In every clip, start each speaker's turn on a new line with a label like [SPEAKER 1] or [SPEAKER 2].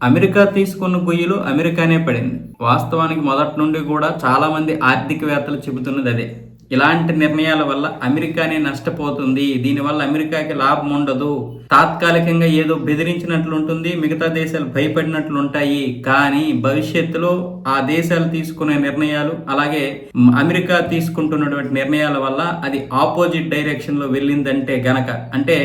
[SPEAKER 1] America తీసుకున్న గొయ్యిలో అమెరికానే పడింది. వాస్తవానికి మొదటి నుండి కూడా చాలామంది ఆర్థికవేత్తలు చెబుతున్నది అదే. ఇలాంటి నిర్ణయాల వల్ల అమెరికానే నష్టపోతుంది. దీనివల్ల అమెరికాకి లాభం ఉండదు. తాత్కాలికంగా ఏదో బెదిరించినట్లు ఉంటుంది. మిగతా దేశాలు భయపడినట్లు ఉంటాయి. కానీ భవిష్యత్తులో ఆ దేశాలు తీసుకునే నిర్ణయాలు అలాగే అమెరికా తీసుకుంటున్నటువంటి నిర్ణయాల వల్ల అది ఆపోజిట్ డైరెక్షన్లో వెళ్ళిందంటే గనక అంటే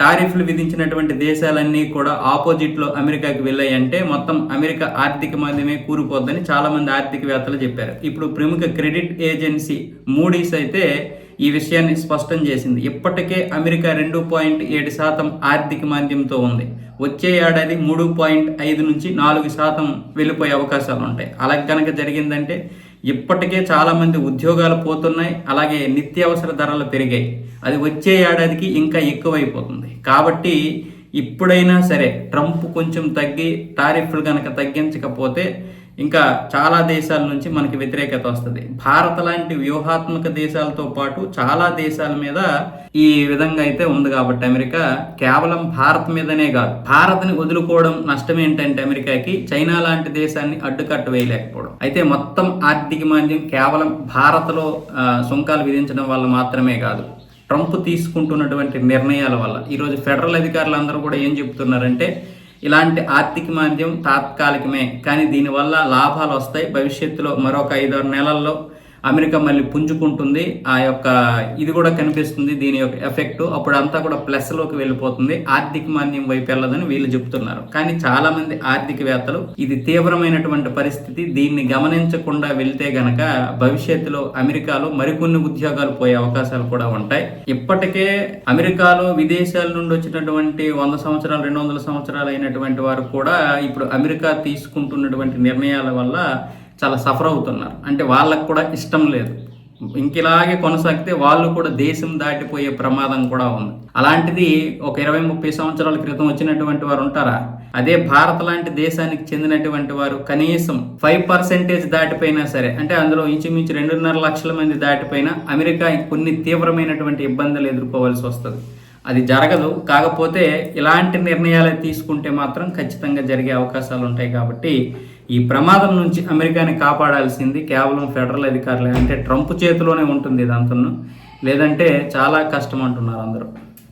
[SPEAKER 1] టారిఫ్లు విధించినటువంటి దేశాలన్నీ కూడా ఆపోజిట్లో అమెరికాకి వెళ్ళాయంటే మొత్తం అమెరికా ఆర్థిక మాధ్యమే కూరుకోద్దని చాలామంది ఆర్థికవేత్తలు చెప్పారు. ఇప్పుడు ప్రముఖ క్రెడిట్ ఏజెన్సీ మూడీస్ అయితే ఈ విషయాన్ని స్పష్టం చేసింది. ఇప్పటికే అమెరికా రెండు పాయింట్ ఏడు శాతం ఆర్థిక మాంద్యంతో ఉంది. వచ్చే ఏడాది మూడు పాయింట్ ఐదు నుంచి నాలుగు శాతం వెళ్ళిపోయే అవకాశాలు ఉంటాయి. అలా కనుక జరిగిందంటే ఇప్పటికే చాలామంది ఉద్యోగాలు పోతున్నాయి అలాగే నిత్యావసర ధరలు పెరిగాయి. అది వచ్చే ఏడాదికి ఇంకా ఎక్కువైపోతుంది. కాబట్టి ఇప్పుడైనా సరే ట్రంప్ కొంచెం తగ్గి టారిఫ్లు కనుక తగ్గించకపోతే ఇంకా చాలా దేశాల నుంచి మనకి వ్యతిరేకత వస్తుంది. భారత్ లాంటి వ్యూహాత్మక దేశాలతో పాటు చాలా దేశాల మీద ఈ విధంగా అయితే ఉంది కాబట్టి అమెరికా కేవలం భారత్ మీదనే కాదు భారత్ని వదులుకోవడం నష్టం ఏంటంటే అమెరికాకి చైనా లాంటి దేశాన్ని అడ్డుకట్ట వేయలేకపోవడం. అయితే మొత్తం ఆర్థిక మాంద్యం కేవలం భారత్లో సుంకాలు విధించడం వల్ల మాత్రమే కాదు. ట్రంప్ తీసుకుంటున్నటువంటి నిర్ణయాల వల్ల. ఈరోజు ఫెడరల్ అధికారులు అందరూ కూడా ఏం చెప్తున్నారంటే ఇలాంటి ఆర్థిక మాంద్యం తాత్కాలికమే కానీ దీనివల్ల లాభాలు వస్తాయి. భవిష్యత్తులో మరొక ఐదారు నెలల్లో అమెరికా మళ్ళీ పుంజుకుంటుంది. ఆ యొక్క ఇది కూడా కనిపిస్తుంది దీని యొక్క ఎఫెక్ట్. అప్పుడు అంతా కూడా ప్లస్లోకి వెళ్ళిపోతుంది. ఆర్థిక మాంద్యం వైపు వెళ్ళదని వీళ్ళు చెబుతున్నారు. కానీ చాలా మంది ఆర్థికవేత్తలు ఇది తీవ్రమైనటువంటి పరిస్థితి. దీన్ని గమనించకుండా వెళ్తే గనక భవిష్యత్తులో అమెరికాలో మరికొన్ని ఉద్యోగాలు పోయే అవకాశాలు కూడా ఉంటాయి. ఇప్పటికే అమెరికాలో విదేశాల నుండి వచ్చినటువంటి వంద సంవత్సరాలు రెండు వందల సంవత్సరాలు అయినటువంటి వారు కూడా ఇప్పుడు అమెరికా తీసుకుంటున్నటువంటి నిర్ణయాల వల్ల చాలా సఫర్ అవుతున్నారు. అంటే వాళ్ళకు కూడా ఇష్టం లేదు. ఇంకిలాగే కొనసాగితే వాళ్ళు కూడా దేశం దాటిపోయే ప్రమాదం కూడా ఉంది. అలాంటిది ఒక ఇరవై ముప్పై సంవత్సరాల క్రితం వచ్చినటువంటి వారు ఉంటారా? అదే భారత్ లాంటి దేశానికి చెందినటువంటి వారు కనీసం ఫైవ్ పర్సెంటేజ్ దాటిపోయినా సరే అంటే అందులో ఇంచుమించు రెండున్నర లక్షల మంది దాటిపోయినా అమెరికా కొన్ని తీవ్రమైనటువంటి ఇబ్బందులు ఎదుర్కోవాల్సి వస్తుంది. అది జరగదు. కాకపోతే ఇలాంటి నిర్ణయాలు తీసుకుంటే మాత్రం ఖచ్చితంగా జరిగే అవకాశాలు ఉంటాయి కాబట్టి ఈ ప్రమాదం నుంచి అమెరికాని కాపాడాల్సింది కేవలం ఫెడరల్ అధికారులే. అంటే ట్రంప్ చేతిలోనే ఉంటుంది ఇదంతా. లేదంటే చాలా కష్టం అంటున్నారు అందరూ.